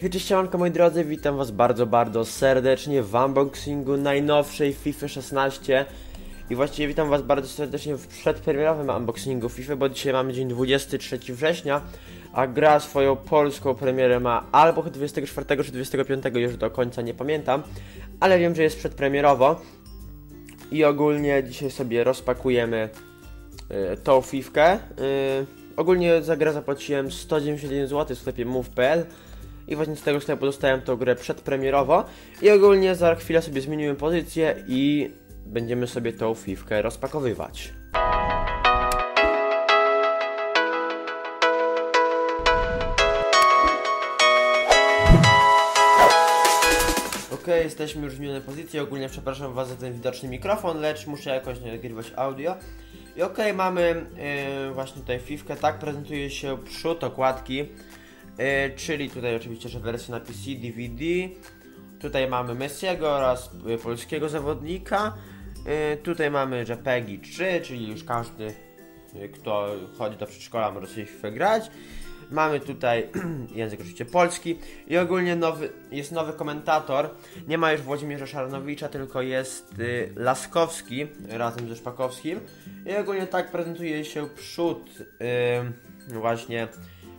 Cześć, moi drodzy, witam was bardzo, bardzo serdecznie w unboxingu najnowszej FIFA 16 i właściwie witam was bardzo serdecznie w przedpremierowym unboxingu FIFA, bo dzisiaj mamy dzień 23 września, a gra swoją polską premierę ma albo 24 czy 25, już do końca nie pamiętam, ale wiem, że jest przedpremierowo. I ogólnie dzisiaj sobie rozpakujemy y, tą fifkę. Y, ogólnie za grę zapłaciłem 191 zł w sklepie move.pl i właśnie z tego sklepu dostałem tą grę przedpremierowo i ogólnie za chwilę sobie zmienimy pozycję i będziemy sobie tą fifkę rozpakowywać. Ok, jesteśmy już w zmienionej pozycji. Ogólnie przepraszam Was za ten widoczny mikrofon, lecz muszę jakoś nagrywać audio. I ok, mamy yy, właśnie tutaj fifkę. Tak prezentuje się przód okładki. Yy, czyli tutaj oczywiście, że wersja na PC, DVD. Tutaj mamy Messiego oraz yy, polskiego zawodnika. Yy, tutaj mamy JPEGi 3, czyli już każdy, kto chodzi do przedszkola może sobie grać. Mamy tutaj język oczywiście polski i ogólnie nowy, jest nowy komentator. Nie ma już Włodzimierza Szarnowicza, tylko jest y, Laskowski razem ze Szpakowskim. I ogólnie tak prezentuje się przód y, właśnie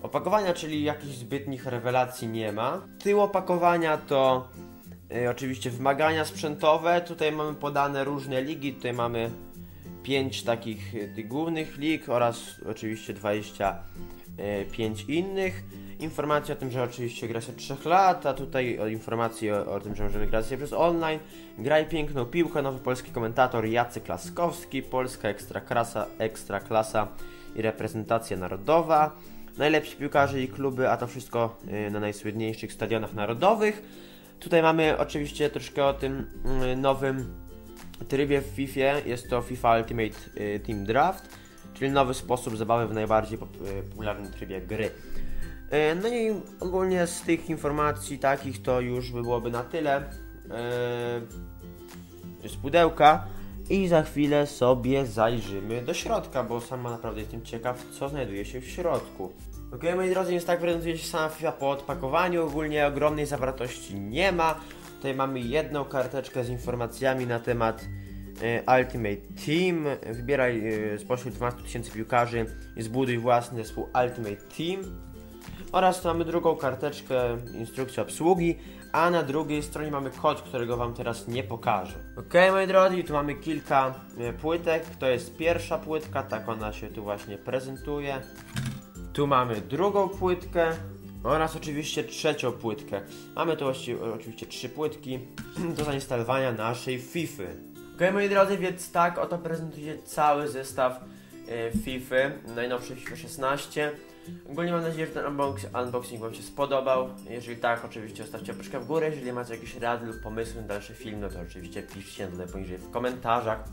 opakowania, czyli jakichś zbytnich rewelacji nie ma. Tył opakowania to y, oczywiście wymagania sprzętowe. Tutaj mamy podane różne ligi. Tutaj mamy 5 takich y, głównych lig oraz oczywiście 20 5 innych. Informacje o tym, że oczywiście gra się od 3 lat, a tutaj o informacji o, o, tym, że możemy grać się przez online. Graj piękną piłkę, nowy polski komentator Jacek Laskowski, polska ekstraklasa, ekstraklasa i reprezentacja narodowa. Najlepsi piłkarze i kluby, a to wszystko na najsłynniejszych stadionach narodowych. Tutaj mamy oczywiście troszkę o tym nowym trybie w FIFA. Jest to FIFA Ultimate Team Draft czyli nowy sposób zabawy w najbardziej popularnym trybie gry. No i ogólnie z tych informacji takich to już by byłoby na tyle. Z pudełka i za chwilę sobie zajrzymy do środka, bo sama naprawdę jestem ciekaw, co znajduje się w środku. Ok, moi drodzy, więc tak prezentuje się sama FIFA po odpakowaniu. Ogólnie ogromnej zawartości nie ma. Tutaj mamy jedną karteczkę z informacjami na temat Ultimate Team. Wybieraj spośród 12 tysięcy piłkarzy i zbuduj własny zespół Ultimate Team. Oraz mamy drugą karteczkę, instrukcję obsługi, a na drugiej stronie mamy kod, którego Wam teraz nie pokażę. Ok, moi drodzy, tu mamy kilka płytek. To jest pierwsza płytka, tak ona się tu właśnie prezentuje. Tu mamy drugą płytkę oraz oczywiście trzecią płytkę. Mamy tu oczywiście trzy płytki do zainstalowania naszej FIFA. Ok, moi drodzy, więc tak oto prezentuje cały zestaw y, FIFA, najnowszy FIFA 16. Ogólnie mam nadzieję, że ten unbox unboxing Wam się spodobał. Jeżeli tak, oczywiście zostawcie łapeczkę w górę. Jeżeli macie jakieś rady lub pomysły na dalszy film, no to oczywiście piszcie tutaj poniżej w komentarzach.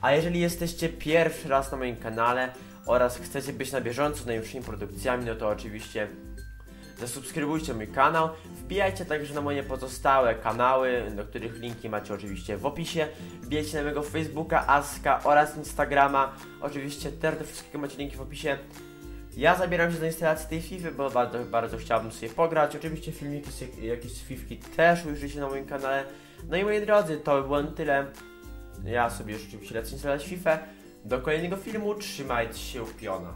A jeżeli jesteście pierwszy raz na moim kanale oraz chcecie być na bieżąco z najnowszymi produkcjami, no to oczywiście zasubskrybujcie mój kanał, wbijajcie także na moje pozostałe kanały, do których linki macie oczywiście w opisie, wbijajcie na mojego Facebooka, Aska oraz Instagrama, oczywiście też do wszystkiego macie linki w opisie. Ja zabieram się do instalacji tej FIFA, bo bardzo, bardzo chciałbym sobie pograć, oczywiście filmiki jakieś z Fifki też ujrzycie na moim kanale. No i moi drodzy, to by było na tyle. Ja sobie już oczywiście lecę instalować FIFA. Do kolejnego filmu, trzymajcie się piona.